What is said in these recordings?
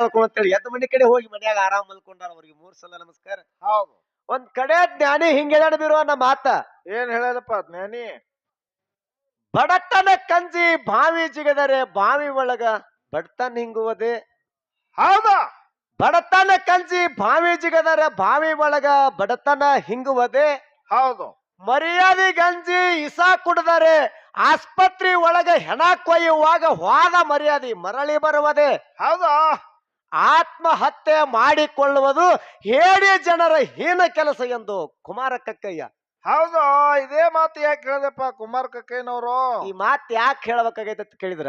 ಅಂತೇಳಿ ಎದ್ದ ಮನೆ ಕಡೆ ಹೋಗಿ ಮನ್ಯಾಗ ಆರಾಮ್ ಮಲ್ಕೊಂಡಾರ ಅವ್ರಿಗೆ ಮೂರ್ ಸಲ ನಮಸ್ಕಾರ. ಹೌದು. ಒಂದ್ ಕಡೆ ಜ್ಞಾನಿ ಹಿಂಗ್ ಹೇಳ್ಯಾನ ಬೀರೋ ನಮ್ಮ ಮಾತ. ಏನ್ ಹೇಳದಪ್ಪ ಜ್ಞಾನಿ? ಬಡತನ ಕಂಜಿ ಬಾವಿ ಜಿಗದರೆ ಬಾವಿ ಒಳಗ ಬಡತನ ಹಿಂಗುವದೆ. ಹೌದ. ಬಡತನ ಕಂಜಿ ಬಾವಿ ಜಿಗದರೆ ಬಾವಿ ಒಳಗ ಬಡತನ ಹಿಂಗುವದೆ. ಹೌದು. ಮರ್ಯಾದೆ ಗಂಜಿ ಇಸ ಕುಡಿದರೆ ಆಸ್ಪತ್ರೆ ಒಳಗ ಹೆಣ ಕೊಯ್ಯುವಾಗ ಹೋದ ಮರ್ಯಾದೆ ಮರಳಿ ಬರುವುದೇ. ಹೌದಾ. ಆತ್ಮಹತ್ಯೆ ಮಾಡಿಕೊಳ್ಳುವುದು ಹೇಳಿ ಜನರ ಹೀನ ಕೆಲಸ ಎಂದು ಕುಮಾರ ಕಕ್ಕಯ್ಯ. ಹೌದು ಇದೇ ಮಾತು ಯಾಕೆ ಹೇಳಿದಪ್ಪ ಕುಮಾರ್ ಕಕ್ಕಯ್ಯನವರು? ಈ ಮಾತು ಯಾಕೆ ಹೇಳ್ಬೇಕಾಗೈತೆ ಅಂತ ಕೇಳಿದ್ರ?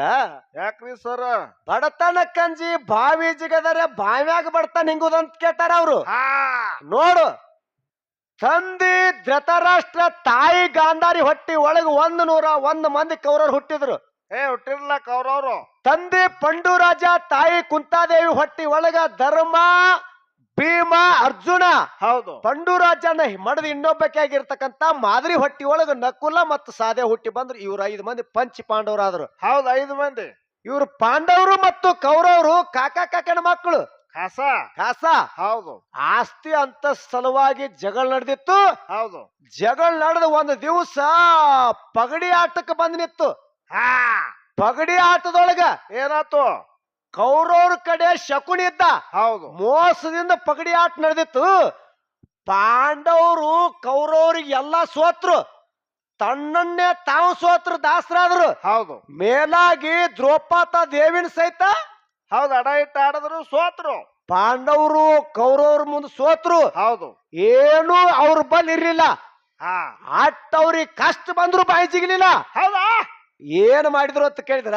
ಯಾಕ್ರಿ ಸರ್? ಬಡತನ ಕಂಜಿ ಬಾವಿ ಜಿಗದರೆ ಬಾವಿಯಾಗ ಬಡತನ ಹಿಂಗುದಂತ ಕೇಳ್ತಾರ ಅವ್ರು. ನೋಡು ತಂದಿ ಧೃತರಾಷ್ಟ್ರ ತಾಯಿ ಗಾಂಧಾರಿ ಹೊಟ್ಟಿ ಒಳಗೆ ಒಂದು ನೂರ ಒಂದು ಮಂದಿ ಕೌರವ್ರು ಹುಟ್ಟಿದ್ರು. ಏ ಹುಟ್ಟಿರ್ಲ ಕೌರವ್ರು ತಂದೆ ಪಂಡುರಾಜ ತಾಯಿ ಕುಂತಾದೇವಿ ಹೊಟ್ಟಿ ಒಳಗ ಧರ್ಮ ಭೀಮ ಅರ್ಜುನ. ಹೌದು. ಪಂಡುರಾಜನ ಮಡದ ಇನ್ನೊಬ್ಬಕ್ಕಾಗಿರ್ತಕ್ಕಂತ ಮಾದರಿ ಹೊಟ್ಟಿ ಒಳಗ ನಕುಲ ಮತ್ತು ಸಾದೆ ಹುಟ್ಟಿ ಬಂದ್ರು. ಇವ್ರ ಐದು ಮಂದಿ ಪಂಚ ಪಾಂಡವರಾದ್ರು. ಹೌದು ಐದು ಮಂದಿ. ಇವ್ರು ಪಾಂಡವರು ಮತ್ತು ಕೌರವರು ಕಾಕ ಕಾಕನ ಮಕ್ಕಳು. ಕಸ? ಕಾಸ. ಹೌದು. ಆಸ್ತಿ ಅಂತ ಸಲುವಾಗಿ ಜಗಳ ನಡೆದಿತ್ತು. ಹೌದು. ಜಗಳ ನಡೆದ ಒಂದು ದಿವಸ ಪಗಡಿ ಆಟಕ್ಕೆ ಬಂದ್ ನಿತ್ತು ಹಾ. ಪಗಡಿ ಆಟದೊಳಗ ಏನಾತು ಕೌರವ್ರ ಕಡೆ ಶಕುನಿ ಇದ್ದ. ಹೌದು. ಮೋಸದಿಂದ ಪಗಡಿ ಆಟ ನಡೆದಿತ್ತು. ಪಾಂಡವರು ಕೌರವ್ರಿಗೆ ಎಲ್ಲಾ ಸೋತ್ರು. ತನ್ನನ್ನೇ ತಾವು ಸೋತ್ರು ದಾಸರಾದ್ರು. ಹೌದು. ಮೇಲಾಗಿ ದ್ರೌಪದ ದೇವಿನ ಸಹಿತ ಹೌದು ಅಡ ಇಟ್ಟ ಆಡಿದ್ರು ಸೋತ್ರು. ಪಾಂಡವರು ಕೌರವ್ರ ಮುಂದೆ ಸೋತ್ರು. ಹೌದು. ಏನು ಅವ್ರ ಬಲ್ ಇರ್ಲಿಲ್ಲ. ಆಟವ್ರಿಗೆ ಅಟ್ ಅವ್ರಿಗೆ ಕಷ್ಟ ಬಂದ್ರು ಬಾಯಿ ಸಿಗ್ಲಿಲ್ಲ ಹೌದಾ? ಏನ್ ಮಾಡಿದ್ರು ಅಂತ ಕೇಳಿದ್ರ?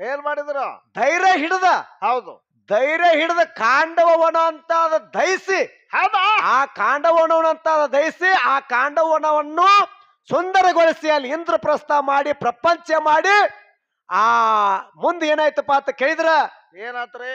ಏನ್ ಮಾಡಿದ್ರು? ಧೈರ್ಯ ಹಿಡಿದ. ಹೌದು. ಧೈರ್ಯ ಹಿಡಿದ ಕಾಂಡವನ ಅಂತ ಅದ ದಯಿಸಿ ಹೌದಾ? ಆ ಕಾಂಡವನವನ ಅಂತ ಅದ ದಯಿಸಿ ಆ ಕಾಂಡವನವನ್ನು ಸುಂದರಗೊಳಿಸಿ ಅಲ್ಲಿ ಇಂದ್ರಪ್ರಸ್ಥ ಮಾಡಿ ಪ್ರಪಂಚ ಮಾಡಿ ಆ ಮುಂದೆ ಏನಾಯ್ತಪ್ಪ ಅಂತ ಕೇಳಿದ್ರ? ಏನಾತ್ರಿ?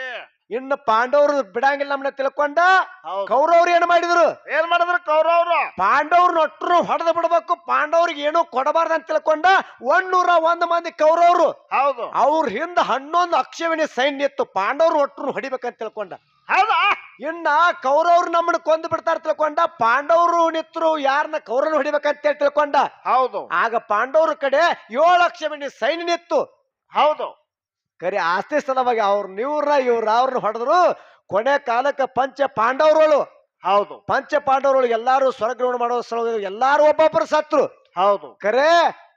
ಇನ್ನು ಪಾಂಡವರು ಬಿಡಂಗಿಲ್ಲ ನಮ್ಮನ್ನ ತಿಳ್ಕೊಂಡ ಹೌದು. ಕೌರವ್ರು ಏನ್ ಮಾಡಿದ್ರು? ಏನ್ ಮಾಡಿದ್ರು ಕೌರವ್ರು? ಪಾಂಡವ್ರ ನೊಟ್ರು ಹೊಡೆದು ಬಿಡ್ಬೇಕು ಪಾಂಡವ್ರಿಗೆ ಏನು ಕೊಡಬಾರ್ದು ಅಂತ ತಿಳ್ಕೊಂಡ ಒಂದ್ನೂರ ಒಂದ್ ಮಂದಿ ಕೌರವ್ರು. ಹೌದು. ಅವ್ರ ಹಿಂದ ಹನ್ನೊಂದು ಅಕ್ಷವಿಣಿ ಸೈನ್ಯ ಇತ್ತು ಪಾಂಡವ್ರು ಒಟ್ಟರು ಹೊಡಿಬೇಕಂತ ತಿಳ್ಕೊಂಡ. ಹೌದಾ? ಇನ್ನ ಕೌರವ್ರು ನಮ್ಮನ್ನ ಕೊಂದು ಬಿಡ್ತಾರ ತಿಳ್ಕೊಂಡ ಪಾಂಡವರು ನಿತ್ರು ಯಾರನ್ನ ಕೌರವ್ರು ಹೊಡಿಬೇಕಂತ ಹೇಳಿ ತಿಳ್ಕೊಂಡ. ಹೌದು. ಆಗ ಪಾಂಡವ್ರ ಕಡೆ ಏಳು ಅಕ್ಷವಿಣಿ ಸೈನ್ಯ ನಿತ್ತು ಹೌದು. ಕರೆ ಆಸ್ತಿ ಸಲುವಾಗಿ ಅವ್ರ ನೀವ್ರ ಇವ್ರ ಅವ್ರನ್ನ ಹೊಡೆದ್ರು ಕೊನೆ ಕಾಲಕ್ಕೆ ಪಂಚ ಪಾಂಡವರುಗಳು. ಹೌದು. ಪಂಚ ಪಾಂಡವರುಗಳು ಎಲ್ಲಾರು ಸ್ವರಗ್ರಹಣ ಮಾಡೋ ಸಲುವಾಗಿ ಎಲ್ಲಾರು ಒಬ್ಬೊಬ್ಬರು ಸತ್ರು ಹೌದು. ಕರೆ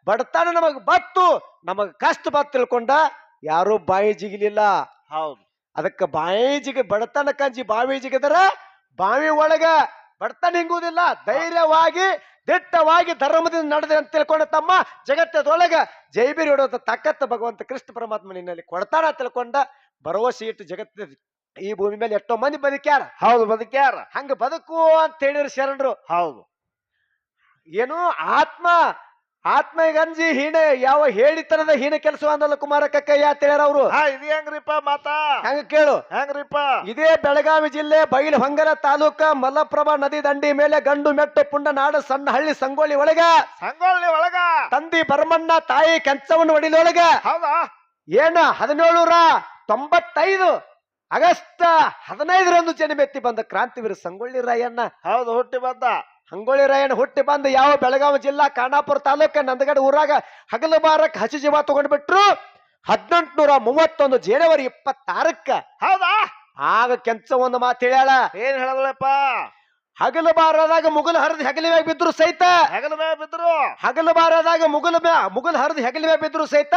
ಬಡತನ ನಮಗ್ ಬತ್ತು ನಮಗ್ ಕಷ್ಟ ಬತ್ ತಿಳ್ಕೊಂಡ ಯಾರು ಬಾಯಿ ಜಿಗಿಲಿಲ್ಲ ಹೌದು. ಅದಕ್ಕ ಬಾಯಿ ಜಿಗ ಬಡತನ ಕಂಜಿ ಬಾವಿ ಜಿಗಿದ್ರ ಬಾವಿ ಒಳಗ ಬಡತನ ಹಿಂಗುದಿಲ್ಲ ಧೈರ್ಯವಾಗಿ ದಿಟ್ಟವಾಗಿ ಧರ್ಮದಿಂದ ನಡೆದೆ ಅಂತ ತಿಳ್ಕೊಂಡ ತಮ್ಮ ಜಗತ್ತದೊಳಗ ಜೈಬೀರಿ ಹೊಡೋದ ತಕ್ಕತ್ತ ಭಗವಂತ ಕೃಷ್ಣ ಪರಮಾತ್ಮ ನಿನ್ನಲ್ಲಿ ಕೊಡ್ತಾನ ತಿಳ್ಕೊಂಡ ಭರವಸೆ ಇಟ್ಟು ಜಗತ್ತ ಈ ಭೂಮಿ ಮೇಲೆ ಎಷ್ಟೋ ಮಂದಿ ಬದುಕ್ಯಾರ. ಹೌದು ಬದುಕ್ಯಾರ. ಹಂಗ ಬದುಕು ಅಂತ ಹೇಳಿದ್ರು ಶರಣರು. ಹೌದು. ಏನು ಆತ್ಮ ಆತ್ಮ ಗಂಜಿ ಹೀಣೆ ಯಾವ ಹೇಳಿತನದ ಹೀನ ಕೆಲಸ ಅಂದಲ್ಲ ಕುಮಾರ ಕಕ್ಕಯ್ಯ ಅಂತ ಅವರು? ಇದು ಹೆಂಗ್ರಿಪ್ಪ ಮಾತಾ? ಹೆಂಗ ಕೇಳು. ಹೆಂಗ್ರಿಪ್ಪ? ಇದೇ ಬೆಳಗಾವಿ ಜಿಲ್ಲೆ ಬೈಲ್ ಹೊಂಗರ ತಾಲೂಕ ಮಲ್ಲಪ್ರಭಾ ನದಿ ದಂಡಿ ಮೇಲೆ ಗಂಡು ಮೆಟ್ಟು ಪುಂಡ ನಾಡ ಸಣ್ಣ ಹಳ್ಳಿ ಸಂಗೊಳ್ಳಿ ಒಳಗ. ಸಂಗೊಳ್ಳಿ ಒಳಗ? ತಂದಿ ಭರಮಣ್ಣ ತಾಯಿ ಕೆಂಚವನ್ನು ಒಡಿಲೊಳಗ. ಹೌದಾ? ಏನ ಹದಿನೇಳುರ ತೊಂಬತ್ತೈದು ಆಗಸ್ಟ್ ಹದಿನೈದರಂದು ಜನಮೆತ್ತಿ ಬಂದ ಕ್ರಾಂತಿವೀರ ಸಂಗೊಳ್ಳಿ ರಾಯಣ್ಣ. ಹೌದು ಹುಟ್ಟಿ ಬಂದ. ಸಂಗೊಳ್ಳಿ ರಾಯಣ್ಣ ಹುಟ್ಟಿ ಬಂದು ಯಾವ ಬೆಳಗಾವಿ ಜಿಲ್ಲಾ ಖಾನಾಪುರ ತಾಲೂಕ ನಂದಗಡ ಊರಾಗ ಹಗಲು ಬಾರಕ್ ಹಸಿ ಜೀವ ತಗೊಂಡ್ಬಿಟ್ರು. ಹದಿನೆಂಟುನೂರ ಮೂವತ್ತೊಂದು ಜನವರಿ ಇಪ್ಪತ್ತಾರಕ್ಕ. ಹೌದಾ? ಆಗ ಕೆಂಚ ಒಂದು ಮಾತು ಹೇಳ್ಯಾಳ. ಏನ್ ಹೇಳದಪ್ಪ ಹಗಲು ಬಾರದಾಗ ಮುಗಲ್ ಹರಿದು ಹೆಗಲ ಮ್ಯಾಗ ಬಿದ್ರು ಸಹಿತ. ಹೆಗಲ ಮೇಲೆ ಬಿದ್ರು? ಹಗಲು ಬಾರದಾಗ ಮುಗಲ್ ಮ್ಯಾ ಮುಗಲ್ ಹರಿದು ಹೆಗಲ ಮ್ಯಾಗ ಬಿದ್ರು ಸಹಿತ.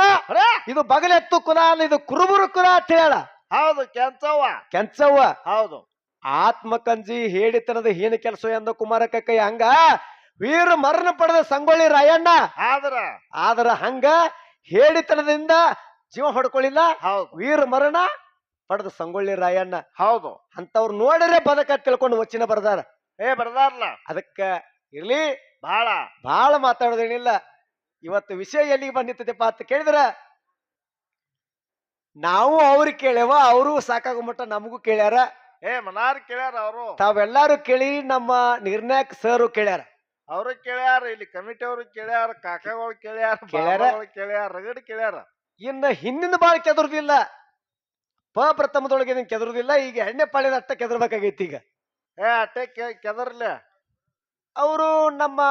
ಇದು ಬಗಲೆತ್ತು ಕುಲ ಇದು ಕುರುಬುರು ಕುಲ ಅಂತ ಹೇಳ ಹೌದು ಕೆಂಚವ್ವ. ಕೆಂಚವ್ವ. ಹೌದು. ಆತ್ಮಕಂಜಿ ಹೇಳಿತನದ ಹೀನ ಕೆಲಸ ಎಂದ ಕುಮಾರ ಕಕ್ಕಯ್ಯ ಹಂಗ ವೀರ ಮರಣ ಪಡೆದ ಸಂಗೊಳ್ಳಿ ರಾಯಣ್ಣ. ಆದ್ರ? ಆದ್ರ ಹಂಗ ಹೇಳಿತನದಿಂದ ಜೀವ ಹೊಡ್ಕೊಳ್ಳಿಲ್ಲ ಹೌದು. ವೀರ ಮರಣ ಪಡೆದ ಸಂಗೊಳ್ಳಿ ರಾಯಣ್ಣ. ಹೌದು. ಅಂತವ್ರು ನೋಡಿದ್ರೆ ಬದಕ ತಿಳ್ಕೊಂಡು ವಚನ ಬರ್ದಾರ. ಏ ಬರ್ದಾರ್ಲ. ಅದಕ್ಕ ಇರ್ಲಿ. ಬಹಳ ಬಹಳ ಮಾತಾಡೋದೇನಿಲ್ಲ. ಇವತ್ತು ವಿಷಯ ಎಲ್ಲಿಗೆ ಬಂದಿತ್ತದೆ ಅಂತ ಕೇಳಿದ್ರ? ನಾವು ಅವ್ರಿಗೆ ಕೇಳ್ಯವ ಅವರು ಸಾಕಾಗುಮಟ್ಟ ನಮಗೂ ಕೇಳ್ಯಾರ. ಏ ಮನಾರ್ ಕೇಳ್ಯಾರ ಅವರು. ತಾವೆಲ್ಲಾರು ಕೇಳಿ ನಮ್ಮ ನಿರ್ಣಾಯಕ್ ಸರ್ ಕೇಳ್ಯಾರ. ಅವ್ರು ಕೇಳ್ಯಾರ ಇಲ್ಲಿ ಕಮಿಟಿ ಅವರು ಕೇಳ್ಯಾರ ಕಾಕಾಗಳು ಕೇಳ್ಯಾರ ಕೇಳ್ಯಾರ? ಬಾಬಾಗಳು ಕೇಳ್ಯಾರ ರಗಡ್ ಕೇಳ್ಯಾರ. ಇನ್ನ ಹಿಂದಿನ ಬಾಳ ಕೆದರ್ದಿಲ್ಲ. ಪ ಪ್ರಥಮದೊಳಗೆ ನಿನ್ ಕೆದರುದಿಲ್ಲ ಈಗ ಎಣ್ಣೆ ಪಾಳ್ಯದ ಅಟ್ಟ ಕೆದರ್ಬೇಕಾಗೈತಿ ಈಗ. ಏ ಅಟ್ಟೆ ಕೆ- ಕೆದರ್ಲೆ. ಅವರು ನಮ್ಮ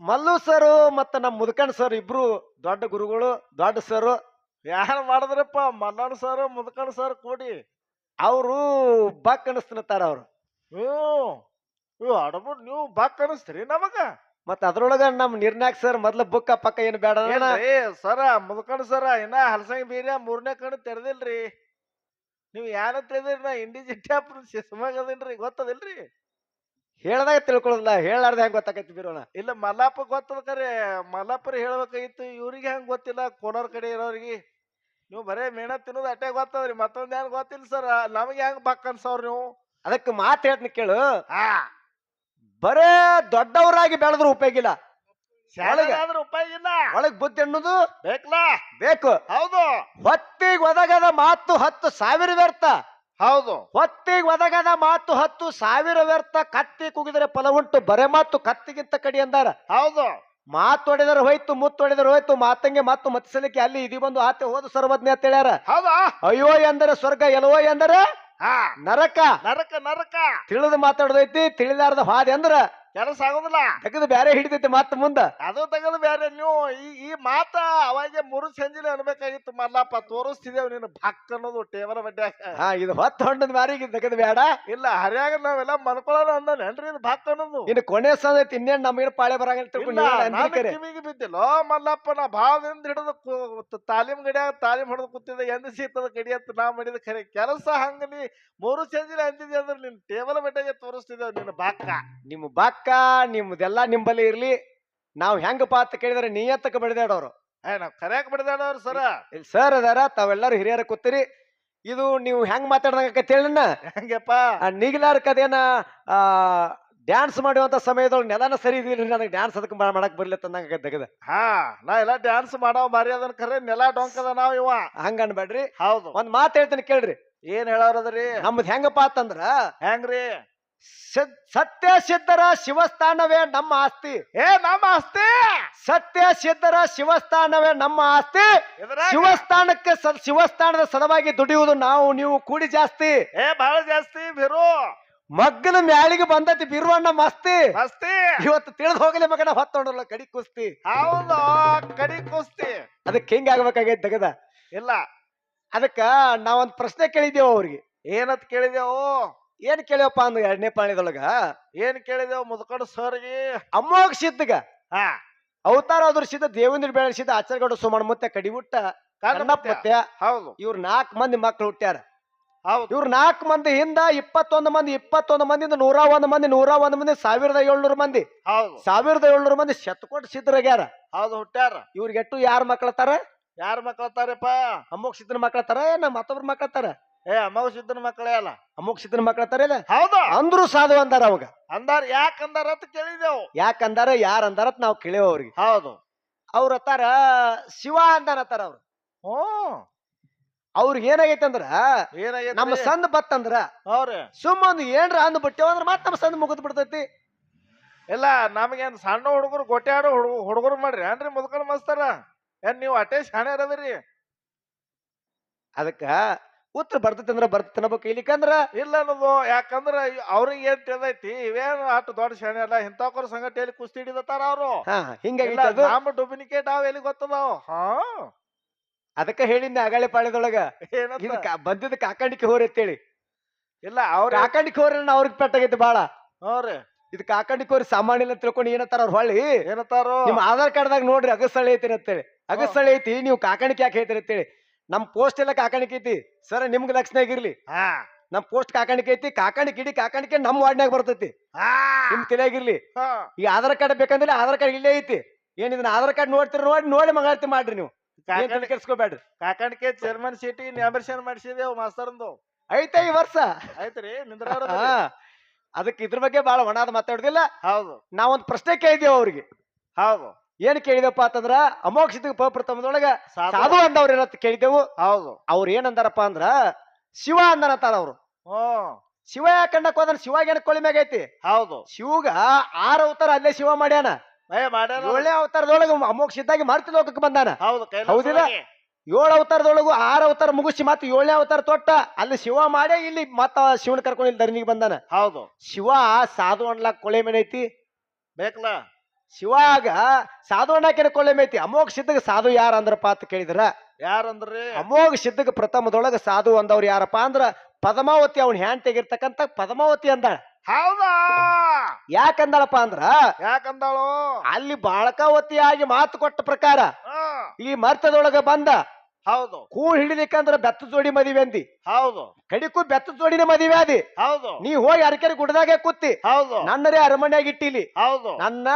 ಮಲ್ಲು ಸರ್ ಮತ್ತ ನಮ್ಮ ಮುದಕಣ್ಣ ಸರ್ ಇಬ್ರು ದೊಡ್ಡ ಗುರುಗಳು ದೊಡ್ಡ ಸರ್ ಯಾರು ಮಾಡಿದ್ರಪ್ಪ ಮಲ್ಲಣ್ಣ ಸರ್ ಮುದಕಣ್ಣ ಸರ್ ಕೂಡಿ. ಅವರು ಬಕ್ ಅನಿಸ್ತನತ್ತಾರ ಅವ್ರು. ಹ್ಞೂ ನೀವು ಬಾಕ್ ಅನಿಸ್ತೀರಿ ನಮಗ? ಮತ್ತ ಅದ್ರೊಳಗ ನಮ್ ನಿರ್ನಾಕ್ ಸರ್ ಮೊದ್ಲ ಬುಕ್ಕ ಪಕ್ಕ ಏನ್ ಬೇಡ ಸರ ಮುದ್ಕಣ್ ಸರ ಇನ್ನ ಹಲಸಂಗ್ ಬೀರ್ಯ ಮೂರನೇ ಕಣ್ಣು ತೆರೆದಿಲ್ರಿ. ನೀವು ಯಾರ ತಿಳಿದ್ರಿ ನಾ ಇಂಡಿ ಜಿಟ್ಟಾಪುರ ಸಿಸ್ಮಾಗ ಅದೇನ್ರಿ ಗೊತ್ತದಿಲ್ರಿ? ಹೇಳ್ದಾಗ ತಿಳ್ಕೊಳ್ಳಲ್ಲ ಹೇಳಾರ್ದ ಹೆಂಗ್ ಗೊತ್ತಾಕೈತಿ ಬಿರೋಣ ಇಲ್ಲ ಮಲ್ಲಾಪ ಗೊತ್ತದ ಕರೆ ಮಲ್ಲಾಪುರ ಹೇಳ್ಬೇಕಾಗಿತ್ತು ಇವ್ರಿಗೆ ಹೆಂಗ್ ಗೊತ್ತಿಲ್ಲ ಕೋಲಾರ ಕಡೆ ಇರೋರಿಗೆ. ನೀವು ಬರೇ ಮೇಣ ತಿನ್ನೋದು ಅಟ್ಟೆ ಗೊತ್ತದ್ರಿ ಮತ್ತೊಂದ್ ಏನ್ ಗೊತ್ತಿಲ್ಲ ಸರ್ ನಮಗೆ ಹೆಂಗ್ ಬಕ್ ಅನ್ಸವ್ರ ನೀವು? ಅದಕ್ಕೆ ಮಾತು ಹೇಳ್ತೀನಿ ಕೇಳು. ಹಾ. ಬರೇ ದೊಡ್ಡವರಾಗಿ ಬೆಳೆದ್ರು ಉಪಯೋಗ ಇಲ್ಲ. ಒಳಗೆ. ಆದ್ರೆ ಉಪಾಯ ಇಲ್ಲ. ಒಳಗ್ ಬುದ್ಧಿ ಅನ್ನೋದು ಬೇಕಲ್ಲ ಬೇಕು. ಹೌದು. ಹೊತ್ತಿಗೆ ಒದಗದ ಮಾತು ಹತ್ತು ಸಾವಿರ ವ್ಯರ್ಥ. ಹೌದು. ಹೊತ್ತಿಗೆ ಒದಗದ ಮಾತು ಹತ್ತು ಸಾವಿರ ವ್ಯರ್ಥ. ಕತ್ತಿ ಕುಗಿದ್ರೆ ಫಲ ಉಂಟು ಬರೇ ಮಾತು ಕತ್ತಿಗಿಂತ ಕಡಿ ಅಂದಾರ. ಹೌದು. ಮಾತು ಹೊಡೆದರೆ ಹೋಯ್ತು ಮುತ್ತು ಹೊಡೆದರೆ ಹೋಯ್ತು ಮಾತಂಗೆ ಮತ್ತು ಮತ್ಸಲಿಕ್ಕೆ ಅಲ್ಲಿ ಇದು ಬಂದು ಆತೆ ಹೋದ ಸರ್ವಜ್ಞ ಅಂತ ಹೇಳ್ಯಾರ. ಹೌದಾ? ಅಯ್ಯೋ ಎಂದರೆ ಸ್ವರ್ಗ ಎಲವೋ ಎಂದರೆ ಹಾ. ನರಕ. ನರಕ ನರಕ. ತಿಳಿದು ಮಾತಾಡೋದೈತಿ ತಿಳಿಲಾರ್ದ ಹಾದಿ ಅಂದ್ರ ಕೆಲಸ ಆಗೋದಿಲ್ಲ. ತೆಗೆದು ಬ್ಯಾರೆ ಹಿಡಿತೈತಿ ಮತ್ತ ಮುಂದ. ಅದು ತೆಗೆದು ಬ್ಯಾರೆ. ನೀವು ಈ ಈ ಮಾತ ಅವಾಗ ಮುರು ಸಂಜಿಲೆ ಅನ್ಬೇಕಾಗಿತ್ತು. ಮಲ್ಲಪ್ಪ ತೋರಿಸ್ತಿದೇವ್ ನೀನು ಭಕ್ ಅನ್ನೋದು ಟೇಬಲ್ ಬಡ್ಡ್ಯಾಗ ಹಾ ಇದು ಹೊತ್ತು ಹೊಂಡದ ಮಾರಿ ತೆಗೆದು ಬೇಡ ಇಲ್ಲ ಹರಿಯಾಗ ನಾವೆಲ್ಲ ಮನ್ಕೊಳ್ಳೋಣ ಅಂದನೇನ್ರಿ ಇದು ಭಕ್ ಅನ್ನೋದು? ಇನ್ನು ಕೊನೆ ಸಂದೈತಿ ಇನ್ನೇನ್ ನಮಗೇನು ಪಾಳೆ ಬರಂಗಿಲ್ಲ. ಕಿವಿಗೆ ಬಿದ್ದಿಲ್ಲ ಮಲ್ಲಪ್ಪ ನಾ ಭಾವದಿಂದ ಹಿಡಿದು ತಾಲೀಮ್ ಗಡಿಯಾಗ ತಾಲೀಮ್ ಹೊಡೆದು ಕೂತಿದ್ದೆ. ಎಂದ ಸೀತದ ಗಡಿ ಅಂತ ನಾ ಮಾಡಿದ ಖರೆ ಕೆಲಸ ಹಂಗ ನೀ ಮೂರು ಸಂಜಿಲೆ ಅಂದಿದ್ದೆ ಅಂದ್ರೆ ನಿನ್ ಟೇಬಲ್ ಬಡ್ಡೆಗೆ ತೋರಿಸ್ತಿದ್ದೇವ್ ನಿನ್ನ ಬಾಕ ನಿಮ್ಮ ಬಾಕ್ಕ ನಿಮ್ದೆಲ್ಲ ನಿಂಬಲ್ಲಿ ಇರ್ಲಿ? ನಾವ್ ಹೆಂಗಪ್ಪ ಅಂತ ಕೇಳಿದ್ರೆ ನಿಯತ್ತಕ್ಕೆ ಬಡಿದಾಡೋರು. ಏ ನಾವ್ ಕರ್ಯಾಕ್ ಬಿಡದಾಡವ್ರ ಸರ. ಇಲ್ಲಿ ಸರ್ ಅದಾರ ತಾವೆಲ್ಲಾರು ಹಿರಿಯರ ಕೂತಿರಿ. ಇದು ನೀವು ಹೆಂಗ್ ಮಾತಾಡ್ದಂಗ ಹೇಳ ಹೆಂಗಪ್ಪ? ಅದೇನ ಆ ಡ್ಯಾನ್ಸ್ ಮಾಡುವಂತ ಸಮಯದೊಳಗೆ ನೆಲನ ಸರಿ ಇದಿಲ್ರಿ ನನಗೆ. ಡ್ಯಾನ್ಸ್ ಅದಕ್ಕೆ ಮಾಡಕ್ ಬರ್ಲಿ ತಂದಂಗ ತೆಗದ ಹಾ ನಾ ಎಲ್ಲ ಡ್ಯಾನ್ಸ್ ಮಾಡೋ ಮರಿ ಅದನ್ನ ಕರೆ ನೆಲ ಡೊಂಕದ ನಾವ್ ಇವ. ಹಂಗ ಅನ್ಬೇಡ್ರಿ. ಹೌದು. ಒಂದ್ ಮಾತು ಹೇಳ್ತೀನಿ ಕೇಳ್ರಿ. ಏನ್ ಹೇಳೋರದ್ರಿ ನಮ್ದು ಹೆಂಗಪ್ಪ ಅಂತಂದ್ರ ಹೆಂಗ್ರಿ? ಸತ್ಯ ಸಿದ್ಧರ ಶಿವಸ್ಥಾನವೇ ನಮ್ಮ ಆಸ್ತಿ. ಏ ನಮ್ಮ ಆಸ್ತಿ! ಸತ್ಯ ಸಿದ್ಧರ ಶಿವಸ್ಥಾನವೇ ನಮ್ಮ ಆಸ್ತಿ. ಶಿವಸ್ಥಾನಕ್ಕೆ ಸ- ಶಿವಸ್ಥಾನದ ಸಲುವಾಗಿ ದುಡಿಯುವುದು ನಾವು ನೀವು ಕೂಡಿ ಜಾಸ್ತಿ. ಏ ಬಹಳ ಜಾಸ್ತಿ ಬಿರು. ಮಗ್ಗನ ಮ್ಯಾಳಿಗೆ ಬಂದತಿ ಬಿರುವಣ್ಣ ಮಸ್ತಿ. ಮಸ್ತಿ. ಇವತ್ತು ತಿಳಿದು ಹೋಗಲಿ ಮಗನ ಹೊತ್ತೊಂಡಲ್ಲ ಕಡಿ ಕುಸ್ತಿ. ಹೌದು ಕಡಿ ಕುಸ್ತಿ. ಅದಕ್ಕೆ ಹಿಂಗ ಆಗ್ಬೇಕಾಗೈತೆ ತೆಗದ ಇಲ್ಲ. ಅದಕ್ಕ ನಾವೊಂದ್ ಪ್ರಶ್ನೆ ಕೇಳಿದೇವು ಅವ್ರಿಗೆ. ಏನತ್ ಕೇಳಿದೆವು ಏನ್ ಕೇಳ್ಯಪ್ಪ ಅಂದ ಎರಡನೇ ಪಾಣಿದೊಳಗ ಏನ್ ಕೇಳಿದೆವು ಮುದ್ಕಡ ಸರ್ಗಿ? ಅಮೋಘ ಸಿದ್ಧಗ. ಹಾ. ಅವತಾರ ಅದ್ರ ಸಿದ್ಧ ದೇವೇಂದ್ರ ಬೆಳೆಸಿದ ಆಚಾರಗಡ ಸುಮಾರು ಮತ್ತೆ ಕಡಿಬಿಟ್ಟ ಮತ್ತೆ ಹೌದು. ಇವ್ರ ನಾಲ್ಕು ಮಂದಿ ಮಕ್ಳು ಹುಟ್ಟ್ಯಾರ ಹೌದು. ಇವ್ರ ನಾಲ್ಕು ಮಂದಿ ಹಿಂದ ಇಪ್ಪತ್ತೊಂದು ಮಂದಿ ಇಪ್ಪತ್ತೊಂದ್ ಮಂದಿಯಿಂದ ನೂರ ಒಂದ್ ಮಂದಿ ನೂರ ಒಂದ್ ಮಂದಿ ಸಾವಿರದ ಏಳ್ನೂರು ಮಂದಿ. ಹೌದು. ಸಾವಿರದ ಏಳ್ನೂರು ಮಂದಿ ಶತಕೋಟಿ ಸಿದ್ಧರಾಗ್ಯಾರ. ಹೌದು ಹುಟ್ಟ್ಯಾರ ಇವ್ರಿಗೆ ಯಾರ ಮಕ್ಳತಾರ ಯಾರ ಮಕ್ಳತಾರಪ್ಪ ಅಮೋಘ ಸಿದ್ಧನ ಮಕ್ಳತಾರ ಏನ ಮತ್ತೊಬ್ರ ಮಕ್ಕಳತ್ತಾರ ಏ ಅಮ್ಮಗ ಸಿದ್ದನ ಮಕ್ಕಳೇ ಅಲ್ಲ. ಅಮೋಕ್ಷಿತನ ಮಕ್ಕಳ ಇಲ್ಲ ಹೌದು. ಅಂದ್ರು ಸಾಧು ಅಂದಾರ ಅವಾಗ. ಅಂದಾರ ಯಾಕ ಅಂದಾರ ಅಂತ ಕೇಳಿದೆವು ಯಾಕಂದಾರ ಯಾರ ಅಂದಾರ ನಾವು ಕೇಳೇವ ಅವ್ರಿಗೆ. ಹೌದು. ಅವ್ರ ಅತ್ತಾರ ಶಿವ ಅಂದಾರತ್ತಾರ ಅವ್ರು. ಹ್ಮ್ ಅವ್ರಿಗೆ ಏನಾಗೈತೆ ಅಂದ್ರ ಏನಾಗೈತೆ ನಮ್ಮ ಸಂದ್ ಬತ್ತಂದ್ರ ಅವ್ರಿ ಸುಮ್ಮ ಒಂದು ಏನ್ರ ಅಂದ್ ಬಿಟ್ಟೇವ ಅಂದ್ರ ಮತ್ತ ನಮ್ಮ ಸಂದ್ ಮುಗಿದ್ ಬಿಡ್ತೈತಿ. ಇಲ್ಲ ನಮಗೇನ್ ಸಣ್ಣ ಹುಡುಗರು ಗೊಟ್ಟೆ ಆಡೋ ಹುಡುಗ ಹುಡುಗರು ಮಾಡ್ರಿ. ಏನ್ರಿ ಮುದ್ಕೊಂಡ್ ಮಸ್ತಾರ? ಏನ್ ನೀವು ಅಟೇ ಶಾಣೆ ಇರೋದ್ರಿ ಅದಕ್ಕ ಉತ್ತರ ಬರ್ತೈತಿ ಅಂದ್ರ ಬರ್ತೈತಿ ಅನ್ನಬೇಕು ಇಲ್ಲಿಕಂದ್ರ ಇಲ್ಲ ಅನ್ನೋದು ಯಾಕಂದ್ರ ಅವ್ರಿಗೆ ಏನ್ ತಿಳಿದೈತಿ ಇವೇನು ಅಷ್ಟು ದೊಡ್ಡ ಶಾಣೆ ಅಲ್ಲ ಇಂಥವ್ರ ಸಂಗಟ ಎಲ್ಲಿ ಕುಸ್ತಿ ಹಿಡಿದತ್ತಾರ ಅವ್ರು. ಹಾ ಹಿಂಗಾಗಿ ಅದು ನಮ್ಮ ಡೂಪ್ಲಿಕೇಟ್ ಅವ್ ಎಲ್ಲಿ ಗೊತ್ತದ ಹಾ. ಅದಕ್ಕ ಹೇಳಿದ್ದೆ ಅಗಾಳಿ ಪಾಳ್ಯದೊಳಗ. ಬಂದಿದ್ದ ಕಾಕಂಡಿಕೆ ಹೋರಿ ಅಂತೇಳಿ. ಇಲ್ಲ ಅವ್ರ ಕಾಕಂಡಿಕೆ ಹೋರಿ ಅವ್ರಿಗೆ ಪೆಟ್ಟಾಗೈತಿ ಬಾಳ. ನೋಡ್ರಿ ಇದು ಕಾಕಂಡಿಕೆ ಹೋರಿ ಸಾಮಾನ್ಯ ಇಲ್ಲ ತಿಳ್ಕೊಂಡು ಏನತ್ತಾರ ಅವ್ರ ಹೊಳ್ಳಿ. ಏನತ್ತಾರ ನಿಮ್ ಆಧಾರ್ ಕಾರ್ಡ್ದಾಗ ನೋಡ್ರಿ ಅಗಸಳೆ ಐತಿ ಅಂತೇಳಿ ಅಗಸಳೆ ಐತಿ ನೀವು ಕಾಕಂಡಿಕೆ ಯಾಕೆ ಹೇಳ್ತೀರಿ ಅಂತೇಳಿ. ನಮ್ ಪೋಸ್ಟ್ ಎಲ್ಲ ಕಾಕಾಣಿಕೆ ಐತಿ. ಸರ್ ನಿಮ್ಗೆ ಲಕ್ಷಣ ಆಗಿರ್ಲಿ. ಹಾ. ನಮ್ ಪೋಸ್ಟ್ ಕಾಕಾಣಿಕೆ ಐತಿ. ಕಾಕಾಣಿಕೆ ಇಡೀ ಕಾಕಾಣಿಕೆ ನಮ್ ವಾರ್ಡ್ನಾಗ ಬರ್ತೈತಿ. ನಿಮ್ ತಲೆಯಾಗಿರ್ಲಿ. ಈ ಆಧಾರ್ ಕಾರ್ಡ್ ಬೇಕಂದ್ರೆ ಆಧಾರ್ ಕಾರ್ಡ್ ಇಲ್ಲೇ ಐತಿ. ಏನ್ ಇದನ್ನ ಆಧಾರ್ ಕಾರ್ಡ್ ನೋಡ್ತೀರಿ ನೋಡಿ ನೋಡಿ ಮಂಗಾಳ್ತಿ ಮಾಡ್ರಿ ನೀವು. ಏನ್ ಕಾಕಾಣಿಕೆ ಕೆಡ್ಸ್ಕೊಬೇಡ್ರಿ. ಸಿಟಿ ಚೇರ್ಮನ್ ಸೀಟಿ ನ್ಯಾಮರ್ಷನ್ ಮಾಡಿಸಿದೇವ್ ಮಾಸ್ತರ್ಂದು ಐತೆ ಈ ವರ್ಷ. ಐತ್ರಿ ನಿಂದ್ರ. ಅದಕ್ಕೆ ಇದ್ರ ಬಗ್ಗೆ ಬಹಳ ಒಣಾದ ಮಾತಾಡುದಿಲ್ಲ. ಹೌದು. ನಾವೊಂದು ಪ್ರಶ್ನೆ ಕೇಳಿದೇವ್ ಅವ್ರಿಗೆ. ಹೌದು. ಏನ್ ಕೇಳಿದಪ್ಪ ಅಂತಂದ್ರ ಅಮೋಕ್ಷಿತ ಪ್ರಥಮದೊಳಗ ಸಾಧು. ಅಂದವ್ರ ಏನಂತ ಕೇಳಿದೆವು ಹೌದು. ಅವ್ರ ಏನಂದಾರಪ್ಪ ಅಂದ್ರ ಶಿವ ಅಂದನತ್ತಾರ ಅವ್ರು. ಶಿವ ಯಾಕಂಡಕ್ ಹೋದ್ರ ಶಿವಾಗ ಏನ್ ಕೊಳಿ ಐತಿ? ಹೌದು. ಶಿವಗ ಆರ್ ಅವತಾರ ಅಲ್ಲೇ ಶಿವ ಮಾಡ್ಯಾನ. ಒಳ್ಳೆ ಏಳನೇ ಅವತಾರದೊಳಗ ಅಮೋಕ್ಷ ಇದ್ದಾಗಿ ಮರ್ತಿ ಲೋಕಕ್ಕೆ ಬಂದಾನ. ಹೌದು ಹೌದಿಲ್ಲ? ಏಳು ಅವತಾರದೊಳಗು ಆರು ಅವತಾರ ಮುಗಿಸಿ ಮತ್ತೆ ಏಳನೇ ಅವತಾರ ತೊಟ್ಟ ಅಲ್ಲಿ ಶಿವ ಮಾಡಿ ಇಲ್ಲಿ ಮತ್ತ ಶಿವನ ಕರ್ಕೊಂಡು ಇಲ್ಲಿ ಧರ್ಮಿಗೆ ಬಂದಾನ. ಹೌದು. ಶಿವ ಸಾಧು ಅಣ್ಲಾಕ್ ಕೊಳೆ ಮೇಲೆ ಐತಿ. ಬೇಕಲ್ಲ ಶಿವಾಗ ಸಾಧು ಅಣ್ಣ ಕೊಳ್ಳೆ ಮೇತಿ. ಅಮೋಘ ಸಿದ್ಧಗ ಸಾಧು ಯಾರ ಅಂದ್ರಪ್ಪ ಅಂತ ಕೇಳಿದ್ರ? ಯಾರಂದ್ರಿ? ಅಮೋಘ ಸಿದ್ಧಗ ಪ್ರಥಮದೊಳಗ ಸಾಧು ಅಂದವ್ರು ಯಾರಪ್ಪ ಅಂದ್ರ ಪದ್ಮಾವತಿ ಅವನ್ ಹ್ಯಾಂಡ್ ತೆಗಿರ್ತಕ್ಕಂತ ಪದ್ಮಾವತಿ ಅಂದಾಳ. ಹೌದಾ? ಯಾಕಂದಾಳಪ್ಪ ಅಂದ್ರ ಯಾಕಂದಾಳು? ಅಲ್ಲಿ ಬಾಳಕಾವತಿಯಾಗಿ ಮಾತು ಕೊಟ್ಟ ಪ್ರಕಾರ ಈ ಮರ್ತದೊಳಗ ಬಂದ ಹೌದು. ಕೂಳ್ ಹಿಡಿಲಿಕ್ಕಂದ್ರ ಬೆತ್ತ ಜೋಡಿ ಮದಿವೆ ಅಂದಿ. ಹೌದು. ಕಡಿಕು ಬೆತ್ತ ಜೋಡಿನ ಮದಿವೆ ಆದಿ. ಹೌದು. ನೀ ಹೋಗಿ ಅರಕೆರೆ ಗುಡ್ದಾಗೆ ಕೂತಿ. ಹೌದು. ನನ್ನರೇ ಅರಮನೆಯಾಗಿ ಇಟ್ಟಿಲಿ. ಹೌದು. ನನ್ನ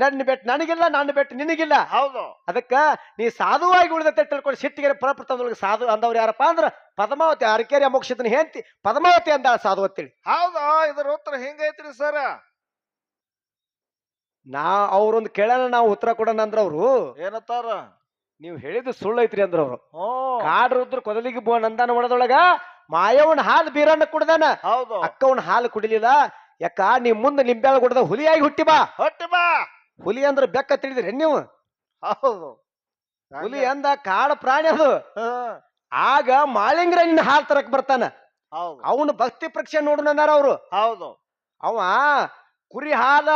ನನ್ನ ಬೆಟ್ಟ ನನಗಿಲ್ಲ ನನ್ನ ಬೆಟ್ಟ ನಿನಗಿಲ್ಲ. ಹೌದು. ಅದಕ್ಕ ನೀ ಸಾಧುವಾಗಿ ಉಳಿದತ್ತೆ ತಿಳ್ಕೊಂಡು ಸಿಟ್ಟಿಗೆ ಪ್ರಪ್ರಥಮದೊಳಗೆ ಸಾಧು ಅಂದವ್ರು ಯಾರಪ್ಪ ಅಂದ್ರ ಪದ್ಮಾವತಿ ಅರಕೇರಿ ಅಮೋಕ್ಷತನ ಹೆಂತಿ ಪದ್ಮಾವತಿ ಅಂದಾಳ ಸಾಧು ಅಂತೇಳಿ. ಹೌದು ಇದ್ರ ಉತ್ತರ ಹೆಂಗೈತ್ರಿ ಸರ್? ನಾ ಅವ್ರೊಂದು ಕೇಳೋಣ ನಾವು ಉತ್ತರ ಕೊಡೋಣ ಅಂದ್ರ ಅವ್ರು ಏನತ್ತಾರ? ನೀವು ಹೇಳಿದ್ದು ಸುಳ್ಳು ಐತ್ರಿ ಅಂದ್ರ ಅವ್ರು ಕಾಡ್ರುದ್ರ ಕೊದಲಿಗೆ ಬೋ ನಂದನ ಒಳದೊಳಗ ಮಾಯವನ್ ಹಾಲು ಬೀರಣ್ಣ ಕುಡ್ದಾನ. ಹೌದು. ಅಕ್ಕವನ್ ಹಾಲು ಕುಡಿಲಿಲ್ಲ. ಯಾಕ ನಿಮ್ ಮುಂದೆ ನಿಂಬೆಲ್ಲ ಕುಡ್ದ ಹುಲಿಯಾಗಿ ಹುಟ್ಟಿ ಬಾ. ಹೊಟ್ಟಿ ಬಾ. ಹುಲಿ ಅಂದ್ರೆ ಬೆಕ್ಕ ತಿಳಿದ್ರಿ ನೀವು? ಹೌದು. ಹುಲಿ ಅಂದ ಕಾಡ ಪ್ರಾಣಿ ಅದು. ಆಗ ಮಾಳಿಂಗ್ರ ನಿನ್ನ ಹಾಲು ತರಕ್ ಬರ್ತಾನ. ಅವನು ಭಕ್ತಿ ಪರೀಕ್ಷೆ ನೋಡೋಣ ಅಂದಾರ ಅವ್ರು. ಹೌದು. ಅವ ಕುರಿ ಹಾಲ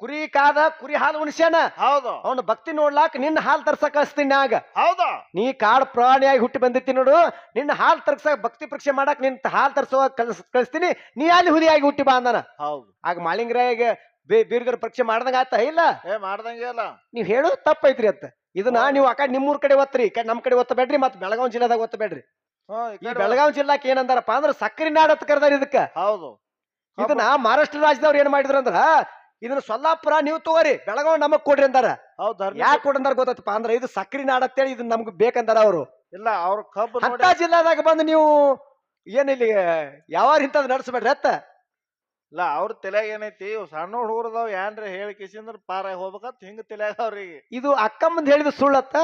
ಕುರಿ ಕಾದ ಕುರಿ ಹಾಲು ಉಣಿಸ್ಯಾನ. ಹೌದು. ಅವನು ಭಕ್ತಿ ನೋಡ್ಲಾಕ ನಿನ್ನ ಹಾಲು ತರ್ಸಕ್ ಕಳಿಸ್ತೀನಿ ಆಗ. ಹೌದು. ನೀ ಕಾಡ್ ಪ್ರಾಣಿಯಾಗಿ ಹುಟ್ಟಿ ಬಂದಿರ್ತಿ ನೋಡು. ನಿನ್ನ ಹಾಲು ತರ್ಸಕ್ ಭಕ್ತಿ ಪರೀಕ್ಷೆ ಮಾಡಕ್ ನಿನ್ ಹಾಲು ತರ್ಸೋ ಕಳ್ಸ್ ಕಳಿಸ್ತೀನಿ. ನೀ ಅಲ್ಲಿ ಹುಲಿಯಾಗಿ ಹುಟ್ಟಿ ಬಾ ಅಂದಾನ. ಹೌದು. ಆಗ ಮಾಳಿಂಗ್ರಾಗ ಬೀರ್ಗರ್ ಪರೀಕ್ಷೆ ಮಾಡ್ದಂಗ ಆತ ಇಲ್ಲ? ಏ ಮಾಡ್ದಂಗೆ ಅಲ್ಲ ನೀವ್ ಹೇಳೋದು ತಪ್ಪೈತ್ರಿ ಅತ್ತ. ಇದನ್ನ ನೀವ್ ಆ ಕಡೆ ನಿಮ್ಮೂರ್ ಕಡೆ ಒತ್ತರಿ ಈ ಕಡೆ ನಮ್ ಕಡೆ ಒತ್ತಬೇಡ್ರಿ ಮತ್ ಬೆಳಗಾವಿ ಜಿಲ್ಲಾದಾಗ ಒತ್ತಬೇಡ್ರಿ ಬೇಡ್ರಿ. ಈ ಈ ಕಡೆ ಬೆಳಗಾವಿ ಜಿಲ್ಲಾಕ್ ಏನಂದಾರಪ್ಪ ಅಂದ್ರ ಸಕ್ಕರೆ ನಾಡ್ ಅಂತ ಕರ್ದಾರ ಇದಕ್ಕ. ಹೌದು. ಇದನ್ನ ಮಹಾರಾಷ್ಟ್ರ ರಾಜ್ಯದವ್ರು ಏನ್ ಮಾಡಿದ್ರ ಅಂದ್ರ ಇದನ್ನ ಸೊಲ್ಲಾಪುರ ನೀವು ತಗೋರಿ ಬೆಳಗಾವ್ ನಮಗ್ ಕೊಡ್ರಿ ಅಂದಾರ. ಹೌದು ಧರ್ಮ ಯಾಕೆ ಕೊಡಂದಾರ ಗೊತ್ತಪ್ಪ ಅಂದ್ರ ಇದು ಸಕ್ಕರೆ ನಾಡ್ ಅಂತೇಳಿ ಇದನ್ನ ನಮ್ಗ್ ಬೇಕಂದಾರ ಅವರು. ಇಲ್ಲ ಅವ್ರ ಕಬ್ಬು ಅಂತ ನೋಡಿ ಜಿಲ್ಲಾದಾಗ ಬಂದು ನೀವು ಏನಿಲ್ಲಿ ಯಾವ ಇಂಥದ್ ನಡೆಸಬೇಡ್ರಿ ಅತ್ತ. ಇಲ್ಲ ಅವ್ರ ತಲೆಯಾಗ ಏನೈತಿ ಸಣ್ಣ ಹುಡುಗರದಾವ್ ಏನ್ರ ಹೇಳಿ ಕಿಸಿಂದ್ರ ಪಾರ ಹೋಗ್ಬೇಕಂತ ಹಿಂಗ ತಲೆಯಾಗ ಅವ್ರಿಗೆ ಇದು ಅಕ್ಕಮ್ಮಂದ್ ಹೇಳಿದ ಸುಳ್ಳತ್ತ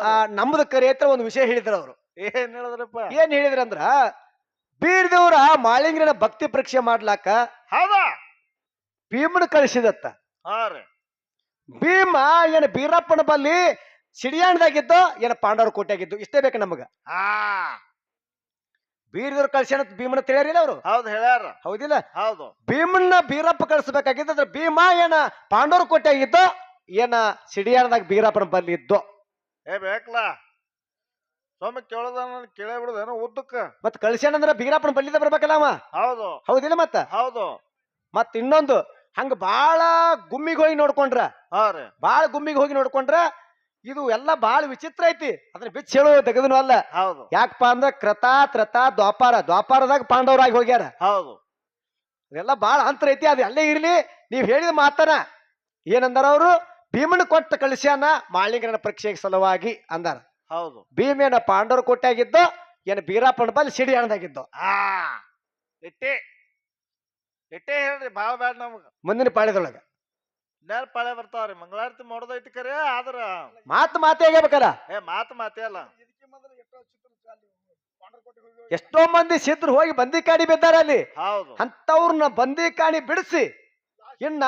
ಆ, ನಮ್ದು ಕರೆ ಹತ್ರ ಒಂದು ವಿಷಯ ಹೇಳಿದ್ರ ಅವರು. ಏನ್ ಹೇಳಿದ್ರಪ್ಪ? ಏನ್ ಹೇಳಿದ್ರಂದ್ರ ಬೀರ್ದೇವ್ರ ಮಾಳಿಂಗ್ರನ ಭಕ್ತಿ ಪರೀಕ್ಷೆ ಮಾಡ್ಲಾಕ ಹೌದಾ? ಭೀಮನ ಕಳಿಸಿದತ್ತ. ಹಾ ರೀ. ಭೀಮ ಏನ ಬೀರಪ್ಪನ ಬಲ್ಲಿ ಸಿಡಿಯಾಣದಾಗಿದ್ದು ಏನ ಪಾಂಡವ್ರ ಕೋಟೆಯಾಗಿದ್ದು ಇಷ್ಟೇ ಬೇಕು ನಮಗ. ಹಾ. ಬೀರ್ದೇವ್ರ ಕಳ್ಸ್ಯಾನ ಭೀಮನ ತಿಳಿಯಾರಿಲ್ಲ ಅವರು? ಹೌದು ಹೇಳ್ಯಾರ. ಹೌದಿಲ್ಲ? ಹೌದು. ಭೀಮನ್ನ ಬೀರಪ್ಪ ಕಳಿಸ್ಬೇಕಾಗಿದ್ದ ಭೀಮ ಏನ ಪಾಂಡವ್ರ ಕೋಟೆಯಾಗಿದ್ದು ಏನ ಸಿಡಿಯಾರದಾಗ ಬೀರಪ್ಪನ ಬಲ್ಲಿ ಇದ್ದು? ಏ ಬೇಕಲ್ಲ ಸೊಮ್ಮ ಕೇಳದ ಕೇಳೇ ಬಿಡುದೇನು ಉದ್ದಕ್ಕ. ಮತ್ ಕಳ್ಸ್ಯಾನಂದ್ರ ಬೀರಪ್ಪನ ಬಲ್ಲಿದ ಬರ್ಬೇಕಲ್ಲ ಅವ? ಹೌದು. ಹೌದಿಲ್ಲ ಮತ್ತ? ಹೌದು. ಮತ್ ಇನ್ನೊಂದು ಹಂಗ ಬಾಳ ಗುಮ್ಮಿಗೆ ಹೋಗಿ ನೋಡ್ಕೊಂಡ್ರ? ಹಾ ರೀ. ಬಾಳ ಗುಮ್ಮಿಗೆ ಹೋಗಿ ನೋಡ್ಕೊಂಡ್ರ ಇದು ಎಲ್ಲ ಬಹಳ ವಿಚಿತ್ರ ಐತಿ. ಅದ್ರ ಬಿಚ್ಚ ಹೇಳು ತೆಗೆದನು ಅಲ್ಲ. ಹೌದು. ಯಾಕಪ್ಪ ಅಂದ್ರ ಕ್ರತ ತ್ರತ ದ್ವಾಪಾರ ದ್ವಾಪಾರದಾಗ ಪಾಂಡವರಾಗಿ ಹೋಗ್ಯಾರ. ಹೌದು. ಇದೆಲ್ಲ ಬಹಳ ಅಂತರ ಐತಿ. ಅದು ಅಲ್ಲೇ ಇರ್ಲಿ ನೀವ್ ಹೇಳಿದ ಮಾತನ ಏನಂದಾರ ಅವರು? ಭೀಮನ ಕೊಟ್ಟ ಕಳಿಸ್ಯಾನ ಮಾಳಿಂಗನ ಪರೀಕ್ಷೆಗೆ ಸಲುವಾಗಿ ಅಂದಾರ. ಹೌದು. ಭೀಮೇನ ಪಾಂಡವ್ರ ಕೊಟ್ಟಾಗಿದ್ದು ಏನ ಬೀರಾಪಣ ಬಲ್ಲಿ ಸಿಡಿ ಹಣದಾಗಿದ್ದು ಆ ಇಟ್ಟೆ. ಇಟ್ಟೆ ಹೇಳ್ರಿ ಭಾಳ ಬೇಡ ನಮ್ಗೆ. ಮುಂದಿನ ಪಾಳ್ಯದೊಳಗ ನೇರ ಪಾಳೆ ಬರ್ತಾವ್ರಿ ಮಂಗಳಾರತಿ ಮಾಡೋದೈತಿ ಕರೆ ಆದ್ರ ಮಾತು ಮಾತೇ ಆಗಬೇಕಲ್ಲ ಏ ಮಾತು ಮಾತೇ ಅಲ್ಲ. ಎಷ್ಟೋ ಮಂದಿ ಸಿದ್ರು ಹೋಗಿ ಬಂದಿ ಕಾಣಿ ಬಿದ್ದಾರೆ ಅಲ್ಲಿ. ಹೌದು. ಅಂತವ್ರನ್ನ ಬಂದಿ ಕಾಣಿ ಬಿಡಿಸಿ. ಇನ್ನ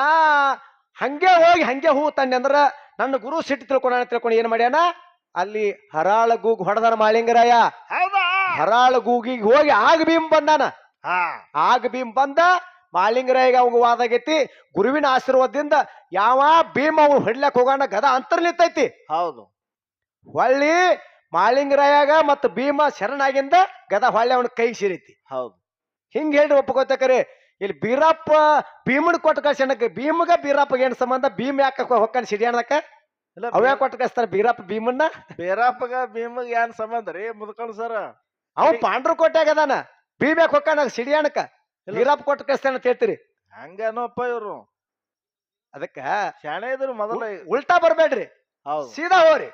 ಹಂಗೆ ಹೋಗಿ ಹಂಗೆ ಹೂ ತಂದೆ ಅಂದ್ರ ನನ್ನ ಗುರು ಸಿಟ್ಟು ತಿಳ್ಕೊಂಡ ತಿಳ್ಕೊಂಡು ಏನ್ ಮಾಡ್ಯಾನ? ಅಲ್ಲಿ ಹರಾಳ ಗೂಗ್ ಹೊಡೆದಾನ ಮಾಳಿಂಗರಾಯ. ಹೌದಾ? ಹರಾಳ ಗೂಗಿಗೆ ಹೋಗಿ ಆಗ ಭೀಮ್ ಬಂದಾನ. ಆಗ ಭೀಮ್ ಬಂದ ಮಾಳಿಂಗರಾಯಿಗೆ ಅವಾಗ ವಾದ ಆಗೈತಿ ಗುರುವಿನ ಆಶೀರ್ವಾದದಿಂದ ಯಾವ ಭೀಮ ಅವ್ನು ಹೊಡ್ಲಕ್ ಹೋಗೋಣ ಗದ ಅಂತರ್ ನಿಂತೈತಿ ಹೌದು. ಹೊಳ್ಳಿ ಮಾಲಿಂಗರಾಯಾಗ ಮತ್ತ ಭೀಮ ಶರಣಾಗಿಂದ ಗದ ಹೊಳ್ಳಿ ಅವನ ಕೈ ಸೇರೈತಿ. ಹೌದು. ಹಿಂಗ್ ಹೇಳಿ ಒಪ್ಕೋತಕರಿ ಇಲ್ಲಿ ಬೀರಪ್ಪ ಭೀಮನ್ ಕೊಟ್ಟು ಕಳ್ಸಣಕ್ಕೆ ಭೀಮಗ ಬೀರಪ್ಪಗೆ ಏನ್ ಸಂಬಂಧ? ಭೀಮ್ ಯಾಕ ಹೊಕ್ಕನ್ ಸಿಡಿಯಾಣಕ ಅವ್ಯಾ ಕೊಟ್ಟು ಕಳಿಸ್ತಾರ ಬೀರಪ್ಪ ಭೀಮನ್ನ? ಬೀರಪ್ಪಗ ಭೀಮಗೆ ಏನ್ ಸಂಬಂಧ ರೀ ಮುದ್ಕೊಂಡ್ ಸರ್? ಅವ. ಪಾಂಡ್ರ ಕೋಟೆಯಾಗ ಅದಾನ ಭೀಮ್ ಯಾಕೆ ಹೊಕ್ಕಾನ ಸಿಡಿಯಾಣಕ ಬೀರಪ್ಪ ಕೊಟ್ಟು ಕಳಿಸ್ತಾನ ಅಂತ ಹೇಳ್ತೀರಿ? ಹಂಗೇನೋಪ್ಪ ಇವ್ರು. ಅದಕ್ಕ ಶಾಣೆ ಇದ್ರು ಮೊದಲ ಉಲ್ಟಾ ಬರ್ಬೇಡ್ರಿ. ಹೌದು. ಸೀದಾ ಹೋರಿ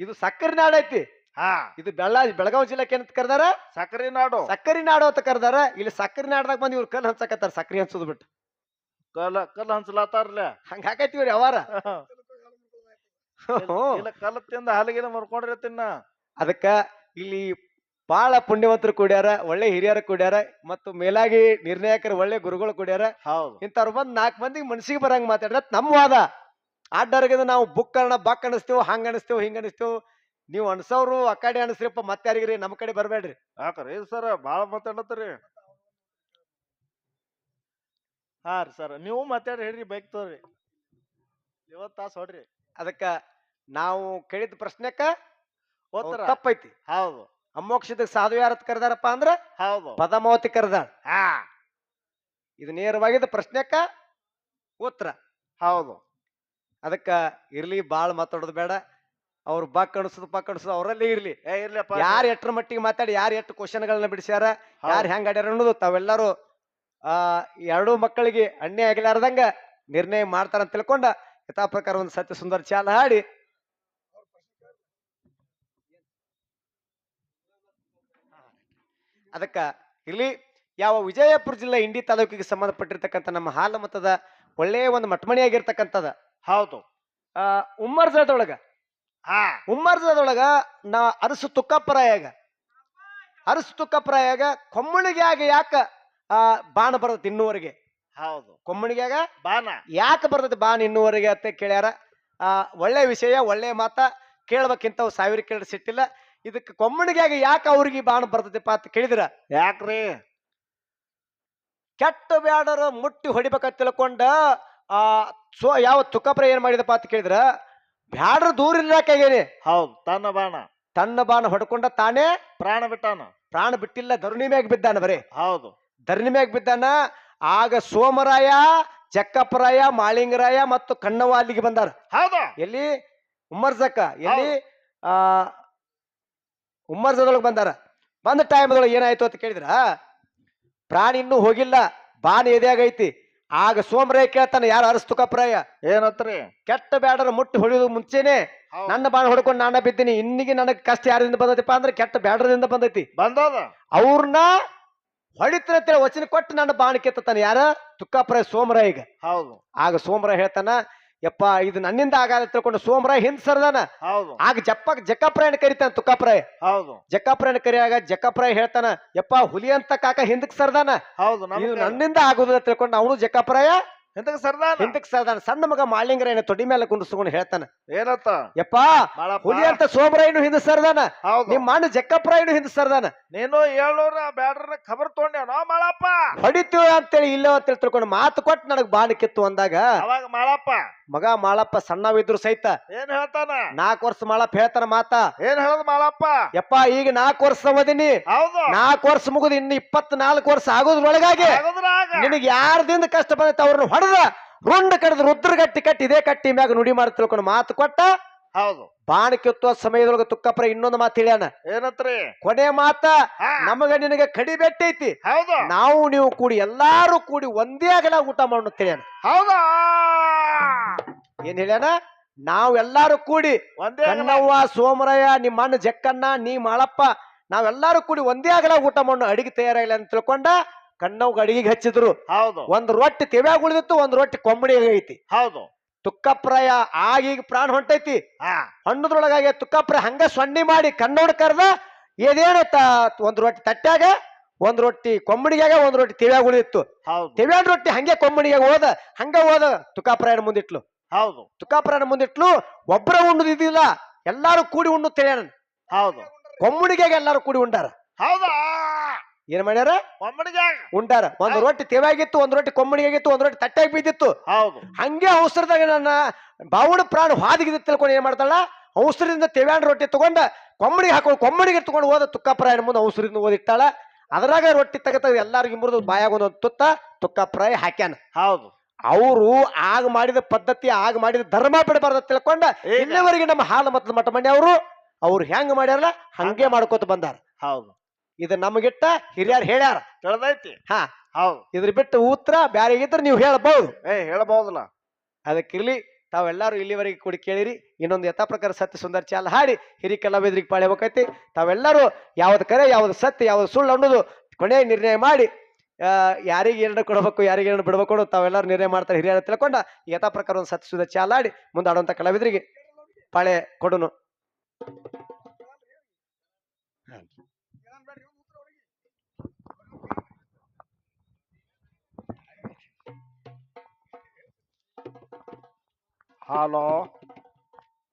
ಇದು ಸಕ್ಕರೆ ನಾಡ್ ಐತಿ. ಹಾ. ಇದು ಬೆಳ್ಳಾರಿ ಬೆಳಗಾವಿ ಜಿಲ್ಲೆಗೆ ಏನಂತ ಕರ್ದಾರ? ಸಕ್ಕರೆ ನಾಡು. ಸಕ್ಕರೆ ನಾಡು ಅಂತ ಕರ್ದಾರ. ಇಲ್ಲಿ ಸಕ್ಕರೆ ನಾಡ್ದಾಗ ಬಂದು ಇವ್ರು ಕಲ್ ಹಂಚಕತ್ತಾರ ಸಕ್ಕರೆ ಹಂಚೋದು ಬಿಟ್ಟು. ಕಲ್ಲ ಕಲ್ಲ ಹಂಚಲಾತಾರ್ಲೆ. ಹಂಗ ಹಾಕೈತಿ ಇವ್ರ ಅವಾರ ಇಲ್ಲ ಕಲ್ಲ ತಿಂದ ಹಾಲಿಗಿನ ಮರ್ಕೊಂಡ್ರಿ ತಿನ್ನ ಅದಕ್ಕ ಇಲ್ಲಿ ಬಹಳ ಪುಣ್ಯವಂತರು ಕೂಡ್ಯಾರ ಒಳ್ಳೆ ಹಿರಿಯರು ಕೂಡ್ಯಾರ ಮತ್ತು ಮೇಲಾಗಿ ನಿರ್ಣಾಯಕರು ಒಳ್ಳೆ ಗುರುಗಳು ಕೂಡ್ಯಾರ. ಹೌದು. ಇಂಥವ್ರು ಬಂದ್ ನಾಲ್ಕು ಮಂದಿಗೆ ಮನ್ಸಿಗೆ ಬರಂಗ್ ಮಾತಾಡ್ರ ನಮ್ಮ ವಾದ. ಆಡ್ಡರ್ಗಿಂದ ನಾವು ಬುಕ್ ಅನ್ನ ಬಾಕ್ ಅನಿಸ್ತೇವೆ ಹಂಗ ಅನಿಸ್ತೇವೆ ಹಿಂಗ ಅನಿಸ್ತೇವೆ ನೀವು ಅನ್ಸವ್ರು ಆ ಕಡೆ ಅನಿಸ್ರಿಪ್ಪ ಮತ್ತೆ ಯಾರಿಗ್ರಿ ನಮ್ಮ ಕಡೆ ಬರ್ಬೇಡ್ರಿ ಯಾಕ್ರಿ ಸರ್ ಬಾಳ ಮಾತಾಡತ್ರಿ ಹಾ ರೀ ಸರ್ ನೀವು ಮಾತಾಡ್ರಿ ಹೇಳ್ರಿ ಬೈಕ್ ತೋರಿ ಇವತ್ತು ತಾಸು ಹೊಡ್ರಿ. ಅದಕ್ಕ ನಾವು ಕೇಳಿದ ಪ್ರಶ್ನೆಕ್ಕ ತಪ್ಪೈತಿ. ಹೌದು. ಅಮೋಕ್ಷದ ಸಾಧು ಯಾರತ್ ಕರೆದಾರಪ್ಪ ಅಂದ್ರ ಹೌದು. ಪದಮಾವತಿ ಕರೆದಾಳ. ಹಾ. ಇದು ನೇರವಾಗಿದ್ದ ಪ್ರಶ್ನೆಕ್ಕ ಉತ್ತರ. ಹೌದು. ಅದಕ್ಕ ಇರ್ಲಿ ಬಾಳ್ ಮಾತಾಡೋದು ಬೇಡ. ಅವ್ರು ಬಕ್ ಅನ್ಸೋದು ಪಕ್ ಅನ್ಸೋದು ಅವರಲ್ಲೇ ಇರ್ಲಿ. ಏ ಇರ್ಲಿಪ್ಪ ಯಾರು ಎಟ್ರ ಮಟ್ಟಿಗೆ ಮಾತಾಡಿ ಯಾರು ಎಷ್ಟು ಕ್ವಶನ್ಗಳನ್ನ ಬಿಡಿಸ್ಯಾರ. ಯಾರು ಹೆಂಗ್ ಆಡ್ಯಾರ ಅನ್ನೋದು ತಾವೆಲ್ಲರೂ ಆ ಎರಡೂ ಮಕ್ಕಳಿಗೆ ಅನ್ಯಾಯ ಆಗಲಾರ್ದಂಗ ನಿರ್ಣಯ ಮಾಡ್ತಾರ ಅಂತ ತಿಳ್ಕೊಂಡ ಯಥಾ ಪ್ರಕಾರ ಒಂದು ಸತ್ಯ ಸುಂದರ ಚಾಲ ಹಾಡಿ ಅದಕ್ಕ ಇಲ್ಲಿ ಯಾವ ವಿಜಯಪುರ ಜಿಲ್ಲೆ ಇಂಡಿ ತಾಲೂಕಿಗೆ ಸಂಬಂಧಪಟ್ಟಿರ್ತಕ್ಕಂಥ ನಮ್ಮ ಹಾಲ ಮತದ ಒಳ್ಳೆಯ ಒಂದು ಮಟ್ಮಣಿಯಾಗಿರ್ತಕ್ಕಂಥದ. ಹೌದು. ಆ ಉಮ್ಮರ್ಜದೊಳಗ ಹಾ. ಉಮ್ಮರ್ಜದೊಳಗ ನಾ ಅರಸು ತುಕ್ಕಪ್ಪರಾಯಾಗ ಅರಸು ತುಕ್ಕಪ್ಪರಾಯಾಗ ಕೊಮ್ಮಣಿಗ್ಯಾಗ ಯಾಕ ಆ ಬಾಣ ಬರ್ತೈತಿ ಇನ್ನುವರೆಗೆ? ಹೌದು. ಕೊಮ್ಮಣಿಗ್ಯಾಗ? ಬಾಣ. ಯಾಕೆ ಬರ್ತದೆ ಬಾಣ ಇನ್ನುವರೆಗೆ ಅಂತ ಕೇಳ್ಯಾರ? ಆ ಒಳ್ಳೆ ವಿಷಯ ಒಳ್ಳೆ ಮಾತ ಕೇಳ್ಬೇಕಿಂತ ಸಾವಿರ ಕೇಳಿ ಸಿಟ್ಟಿಲ್ಲ. ಇದಕ್ಕೆ ಕೊಮ್ಮಣಿಗ್ಯಾಗ ಯಾಕೆ ಅವ್ರಿಗೆ ಬಾಣ ಬರ್ತೈತಿಪ್ಪ ಅಂತ ಕೇಳಿದ್ರ? ಯಾಕ್ರಿ? ಕೆಟ್ಟ ಬ್ಯಾಡರ ಮುಟ್ಟಿ ಹೊಡಿಬೇಕ ತಿಳ್ಕೊಂಡ ಆ ಸೋ ಯಾವ ತುಕಪ್ರ ಏನ್ ಮಾಡಿದಪ್ಪ ಅಂತ ಕೇಳಿದ್ರ ಬ್ಯಾಡ್ರ ದೂರ ಇರ್ಲಾಕೇನಿ ಹೌದು ತನ್ನ ಬಾಣ. ತನ್ನ ಬಾಣ ಹೊಡ್ಕೊಂಡ ತಾನೇ ಪ್ರಾಣ ಬಿಟ್ಟಾನ. ಪ್ರಾಣ ಬಿಟ್ಟಿಲ್ಲ ಧರಣಿ ಮ್ಯಾಗ ಬಿದ್ದಾನ ಬರೇ. ಹೌದು. ಧರಣಿ ಮ್ಯಾಗ ಬಿದ್ದಾನ ಆಗ ಸೋಮರಾಯ ಚಕ್ಕಪ್ಪರಾಯ ಮಾಳಿಂಗರಾಯ ಮತ್ತು ಕಣ್ಣವ ಅಲ್ಲಿಗೆ ಬಂದಾರ. ಹೌದು? ಎಲ್ಲಿ? ಉಮ್ಮರ್ಸಕ್ಕ ಎಲ್ಲಿ? ಆ ಉಮ್ಮರ್ಜದೊಳಗೆ ಬಂದಾರ. ಬಂದ ಟೈಮ್ದೊಳಗೆ ಏನಾಯ್ತು ಅಂತ ಕೇಳಿದ್ರ ಪ್ರಾಣಿ ಇನ್ನೂ ಹೋಗಿಲ್ಲ ಬಾನಿ ಎದೆಯಾಗೈತಿ ಆಗ ಸೋಮರಾಯ ಕೇಳ್ತಾನೆ ಯಾರು ಅರಸ್ತುಕಪ್ರಾಯ ಏನತ್ರಿ? ಕೆಟ್ಟ ಬ್ಯಾಡರ ಮುಟ್ಟಿ ಹೊಡೆಯೋದು ಮುಂಚೆನೆ ನನ್ನ ಬಾಣ ಹೊಡ್ಕೊಂಡು ನಾನ ಬಿದ್ದೀನಿ. ಇನ್ನಿಗೆ ನನಗೆ ಕಷ್ಟ ಯಾರಿಂದ ಬಂದೈತಿಪ್ಪ ಅಂದ್ರೆ ಕೆಟ್ಟ ಬ್ಯಾಡರದಿಂದ ಬಂದೈತಿ. ಬಂದದ? ಅವ್ರನ್ನ ಹೊಡಿತಿರತ್ತೇಳಿ ವಚನ ಕೊಟ್ಟು ನನ್ನ ಬಾಣ ಕೆತ್ತಾನೆ ಯಾರ? ಸೋಮರಾಯ ಈಗ ಹೌದು. ಆಗ ಸೋಮರಾಯ ಹೇಳ್ತಾನ ಯಪ್ಪ ಇದು ನನ್ನಿಂದ ಆಗಾದ ತಿಳ್ಕೊಂಡು ಸೋಮರಾಯ್ ಹಿಂದ್ ಸರ್ದಾನ. ಹೌದು. ಆಗ ಜಪ್ಪ ಜಕ್ಕಪ್ರಾಯನ ಕರಿತಾನ ತುಕ್ಕಾಪುರಾಯ ಹೌದು. ಜಕ್ಕಪ್ರಾಯಣ ಕರಿಯಾಗ ಜಕ್ಕಪ್ರಾಯ್ ಹೇಳ್ತಾನ ಯಪ್ಪ ಹುಲಿ ಅಂತ ಕಾಕ ಹಿಂದಕ್ ಸರ್ದಾನ. ಹೌದು ಇದು ನನ್ನಿಂದ ಆಗುದ ತಿಳ್ಕೊಂಡು ಅವನು ಜಕ್ಕಪ್ರಾಯ ಹಿಂದಕ್ ಸರ್ದಾನ. ಹಿಂದಕ್ ಸರ್ದಾನ. ಸಣ್ಣ ಮಗ ಮಾಳಿಂಗರಾಯನ ತೊಡಿ ಮೇಲೆ ಕುಂಡಿಸ್ಕೊಂಡು ಹೇಳ್ತಾನ. ಏನತ್ತ? ಯಪ್ಪ ಹುಲಿ ಅಂತ ಸೋಮರಾಯನು ಹಿಂದ ಸರ್ದಾನ. ಹೌದು. ನಿಮ್ ಮಣ್ಣು ಜಕ್ಕಪ್ರಾಯನು ಹಿಂದ ಸರ್ದಾನ. ನೀನು ಹೇಳೋರ ಬ್ಯಾಡ್ರ ಖಬರ್ ತೊಗೊಂಡ್ಯಾನೋ ಮಾಳಪ್ಪ? ಹೊಡಿತೀವ ಅಂತೇಳಿ ಇಲ್ಲ ಅಂತೇಳಿ ತಿಳ್ಕೊಂಡು ಮಾತು ಕೊಟ್ಟು ನನಗ್ ಬಾಣ ಕಿತ್ತು ಅಂದಾಗ ಅವಾಗ ಮಾಳಪ್ಪ. ಮಗ ಮಾಳಪ್ಪ ಸಣ್ಣವಿದ್ರು ಸಹಿತ ಏನ್ ಹೇಳ್ತಾನ? ನಾಲ್ಕು ವರ್ಷ ಮಾಳಪ್ಪ ಹೇಳ್ತಾನ ಮಾತ. ಏನ್ ಹೇಳದ್ ಮಾಳಪ್ಪ? ಯಪ್ಪ ಈಗ ನಾಲ್ಕು ವರ್ಷ ಓದಿನಿ. ಹೌದು. ನಾಲ್ಕು ವರ್ಷ ಮುಗಿದು ಇನ್ನು ಇಪ್ಪತ್ನಾಲ್ಕು ವರ್ಷ ಆಗೋದ್ರೊಳಗಾಗಿ ಒಳಗಾಗಿ ನಿನಗೆ ಯಾರ್ದಿಂದ ಕಷ್ಟ ಬಂದೈತೆ ಅವ್ರನ್ನ ಹೊಡೆದ ರುಂಡ ರುದ್ರ ರುದ್ರಗಟ್ಟಿ ಕಟ್ಟಿ ಇದೇ ಕಟ್ಟಿ ಮ್ಯಾಗ ನುಡಿ ಮಾಡಿ ತಿಳ್ಕೊಂಡು ಮಾತು ಕೊಟ್ಟ? ಹೌದು. ಬಾಣ ಕಿತ್ತುವ ಸಮಯದೊಳಗೆ ತುಕ್ಕಪ್ಪರ ಇನ್ನೊಂದು ಮಾತು ಹೇಳ್ಯಾನ. ಏನತ್ರಿ? ಕೊನೆ ಮಾತ ನಮಗ ನಿನಗೆ ಕಡಿ ಬೆಟ್ಟೈತಿ ಹೌದು. ನಾವು ನೀವು ಕೂಡಿ ಎಲ್ಲಾರು ಕೂಡಿ ಒಂದೇ ಆಗಲ ಊಟ ಮಾಡೋಣ ತಿಳಿಯಾನ ಹೌದಾ? ಏನ್ ಹೇಳ್ಯಾನ? ನಾವೆಲ್ಲಾರು ಕೂಡಿ ಒಂದೇ ಆಗಲ್ಲ. ಸೋಮರಯ್ಯ ಸೋಮರಾಯ ನಿಮ್ಮ ಅಣ್ಣ ಜಕ್ಕಣ್ಣ ನೀ ಮಾಳಪ್ಪ ನಾವೆಲ್ಲಾರು ಕೂಡಿ ಒಂದೇ ಆಗಲ ಊಟ ಮಣ್ಣು ಅಡಿಗೆ ತಯಾರಾಗಿಲ್ಲ ಅಂತ ತಿಳ್ಕೊಂಡ ಕಣ್ಣವ್ಗ ಅಡಿಗೆಗೆ ಹಚ್ಚಿದ್ರು. ಹೌದು. ಒಂದ್ ರೊಟ್ಟಿ ತೆವ್ಯಾಗ ಉಳಿದಿತ್ತು ಒಂದ್ ರೊಟ್ಟಿ ಕೊಂಬಡಿ ಐತಿ ಹೌದು. ತುಕ್ಕಪ್ರಾಯ ಆಗೀಗ ಪ್ರಾಣ ಹೊಂಟೈತಿ. ಹಣ್ಣದ್ರೊಳಗಾಗೆ ತುಕ್ಕಪ್ರಾಯ ಹಂಗ ಸೊಣ್ಣಿ ಮಾಡಿ ಕಣ್ಣೋಡ್ ಕರ್ದ ಏನೇನ ಒಂದ್ ರೊಟ್ಟಿ ತಟ್ಟಾಗ ಒಂದ್ ರೊಟ್ಟಿ ಕೊಂಬಡಿಗಾಗ ಒಂದ್ ರೊಟ್ಟಿ ತಿವ್ಯಾಗ ಉಳಿದಿತ್ತು. ಹೌದು. ತೆವ್ಯಾನ ರೊಟ್ಟಿ ಹಂಗೆ ಕೊಂಬಡಿಗಾಗ ಹೋದ ಹಂಗ ಹೋದ ತುಕ್ಕಾಪ್ರಾಯನ ಮುಂದಿಟ್ಲು. ಹೌದು. ತುಕಾಪುರನ ಮುಂದಿಟ್ಲು ಒಬ್ಬರ ಉಣ್ಣುದಿದ್ದಿಲ್ಲ ಎಲ್ಲಾರು ಕೂಡಿ ಉಣ್ಣು ತಿಳಿಯಣ ಹೌದು. ಕೊಮ್ಮುಡಿಗೆ ಎಲ್ಲಾರು ಕೂಡಿ ಉಂಡಾರ. ಹೌದಾ? ಏನ್ ಮಾಡ್ಯಾರ? ಕೊಮ್ಮಡಿಗೆ ಉಂಡಾರ. ಒಂದ್ ರೊಟ್ಟಿ ತೇವಾಗಿತ್ತು ಒಂದ್ ರೊಟ್ಟಿ ಕೊಮ್ಮಡಿಗೆಗಿತ್ತು ಒಂದ್ ರೊಟ್ಟಿ ತಟ್ಟಾಗಿ ಬಿದ್ದಿತ್ತು. ಹೌದು. ಹಂಗೆ ಅವಸರದಾಗ ನನ್ನ ಬಾವುಡ ಪ್ರಾಣ ಹಾದಿಗಿದ್ದು ತಿಳ್ಕೊಂಡು ಏನ್ ಮಾಡ್ತಾಳ? ಅವಸರದಿಂದ ತೆವ್ಯಾನ ರೊಟ್ಟಿ ತಗೊಂಡ ಕೊಮ್ಮಡಿಗೆ ಹಾಕೊಂಡು ಕೊಮ್ಮಡಿಗೆ ತಗೊಂಡು ಹೋದ ತುಕ್ಕಪ್ರಾಯನ ಮುಂದೆ ಅವಸರದಿಂದ ಓದಿಟ್ಟಾಳ ಅದ್ರಾಗ ರೊಟ್ಟಿ ತಗತ ಎಲ್ಲಾರಿಗೂ ಮುರಿದು ಬಾಯಾಗ ಒಂದೊಂದು ತುತ್ತ ತುಕ್ಕಪ್ರಾಯ ಹಾಕ್ಯಾನ. ಹೌದು. ಅವರು ಆಗ ಮಾಡಿದ ಪದ್ಧತಿ ಆಗ ಮಾಡಿದ ಧರ್ಮ ಬಿಡಬಾರ್ದ ತಿಳ್ಕೊಂಡ ಇಲ್ಲಿವರೆಗೆ ನಮ್ಮ ಹಾಲು ಮತ್ತು ಮಠ ಮಂಡಿ ಅವರು ಅವ್ರು ಹೆಂಗ್ ಮಾಡ್ಯಾರಲ್ಲ ಹಂಗೆ ಮಾಡ್ಕೋತ ಬಂದಾರ. ಹೌದು. ಇದು ನಮಗಿಟ್ಟ ಹಿರಿಯರು ಹೇಳ್ಯಾರ. ತಿಳಿದೈತಿ. ಹಾ. ಹೌದು. ಇದ್ರ ಬಿಟ್ಟು ಉತ್ತರ ಬ್ಯಾರೆ ಇದ್ರೆ ನೀವು ಹೇಳಬಹುದು. ಏ ಹೇಳಬಹುದಲ್ಲ. ಅದಕ್ಕಿರ್ಲಿ ತಾವೆಲ್ಲರೂ ಇಲ್ಲಿವರೆಗೆ ಕೂಡಿ ಕೇಳಿರಿ ಇನ್ನೊಂದು ಯಥಾ ಪ್ರಕಾರ ಸತ್ಯ ಸುಂದರ ಚಾಲ ಹಾಡಿ ಹಿರಿ ಕಲಾವಿದ್ರಿಗೆ ಪಾಳ್ಯಬೇಕೈತಿ ತಾವೆಲ್ಲರೂ ಯಾವ್ದು ಕರೆ ಯಾವ್ದು ಸತ್ಯ ಯಾವ್ದು ಸುಳ್ಳು ಅನ್ನೋದು ಕೊನೆ ನಿರ್ಣಯ ಮಾಡಿ ಯಾರಿಗೆ ಏನು ಕೊಡಬೇಕು, ಯಾರಿಗೆ ಏನು ಬಿಡಬೇಕು ತಾವೆಲ್ಲರೂ ನಿರ್ಣಯ ಮಾಡ್ತಾರೆ. ಹಿರಿಯರ ತಿಳ್ಕೊಂಡ ಯಥಾ ಪ್ರಕಾರ ಒಂದು ಸತ್ಯ ಸುದ ಚಾಲಾಡಿ ಮುಂದಾಡುವಂಥ ಕಲಾವಿದರಿಗೆ ಪಾಳೆ ಕೊಡುನು. ಹಲೋ.